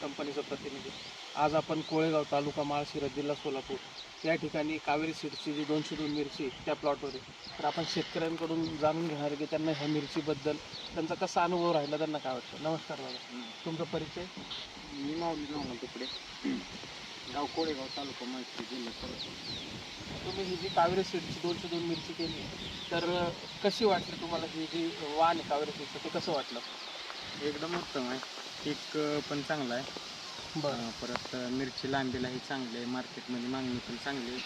कंपनीचा प्रतिनिधी. आज आपण कोळेगाव तालुका माळशिरस जिल्हा सोलापूर या ठिकाणी कावेरी सीडची जी दोनशे दोन मिरची त्या प्लॉटवर आहे. तर आपण शेतकऱ्यांकडून जाणून घेणार की त्यांना ह्या मिरचीबद्दल त्यांचा कसा अनुभव राहिला त्यांना काय वाटतं? नमस्कार दादा. तुमचा परिचय? मी माऊली गाव तिकडे. गाव कोळेगाव तालुका माहिती जिल्हा सोलापूर. तुम्ही ही जी कावेरी सीडची दोनशे दोन मिरची केली तर कशी वाटली तुम्हाला ही जी वाण आहे कावेरी सीडचं ते कसं वाटलं? एकदम उत्तम आहे. पीक पण चांगलं आहे. अं, परत मिरची लांबीलाही चांगली आहे. मार्केटमध्ये मागणी पण चांगली आहे.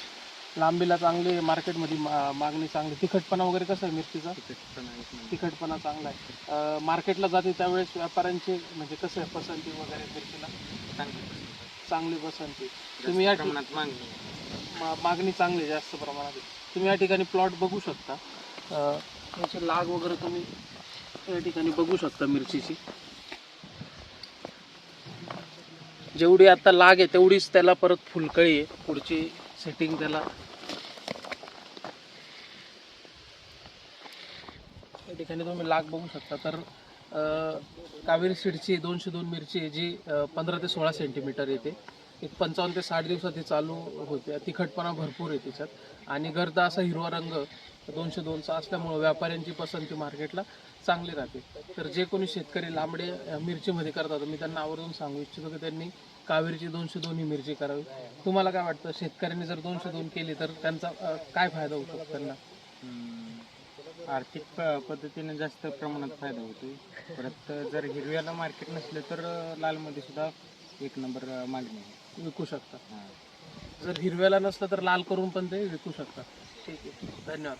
लांबीला चांगली मार्केटमध्ये मा- मागणी चांगली तिखटपणा वगैरे कसं आहे मिरचीचा? तिकीट पण आहे म्हणजे. तिखटपणा चांगला आहे. मार्केटला जाते त्यावेळेस व्यापाऱ्यांची म्हणजे कसं आहे पसंती वगैरे मिरचीला? चांगली पसंत. आहे. चांगली पसंती. तुम्ही या ठिक- प्रमाणात मागणी आहे. मागणी चांगली आहे जास्त प्रमाणात. आहे. तुम्ही या ठिकाणी प्लॉट बघू शकता. याची लाग वगैरे तुम्ही या ठिकाणी बघू शकता मिरचीची. जेवढी आता लाग आहे तेवढीच त्याला परत फुलकळी आहे. पुढची सेटिंग त्याला. या ठिकाणी तुम्ही लाग बघू शकता. तर कावेरी सीडची दोनशे दोन मिरची आहे जी पंधरा ते सोळा सेंटीमीटर येते. एक पंचावन्न ते साठ दिवसात हे चालू होते. तिखटपणा भरपूर आहे त्याच्यात आणि गर्दा असा हिरवा रंग दोनशे दोनचा असल्यामुळं व्यापाऱ्यांची पसंती मार्केटला चांगली राहते. तर जे कोणी शेतकरी लांबडे मिरचीमध्ये करतात मी त्यांना आवर्जून सांगू इच्छितो की त्यांनी कावेरीची दोनशे दोन ही मिरची करावी. तुम्हाला काय वाटतं? शेतकऱ्यांनी जर दोनशे दोन केली तर त्यांचा काय फायदा होतो त्यांना? आर्थिक पद्धतीने जास्त प्रमाणात फायदा होतो परत जर हिरव्याला मार्केट नसलं तर लालमध्ये सुद्धा एक नंबर मागणी आहे. विकू शकता. जर हिरव्याला नसलं तर लाल करून पण ते विकू शकता. ठीक आहे. धन्यवाद.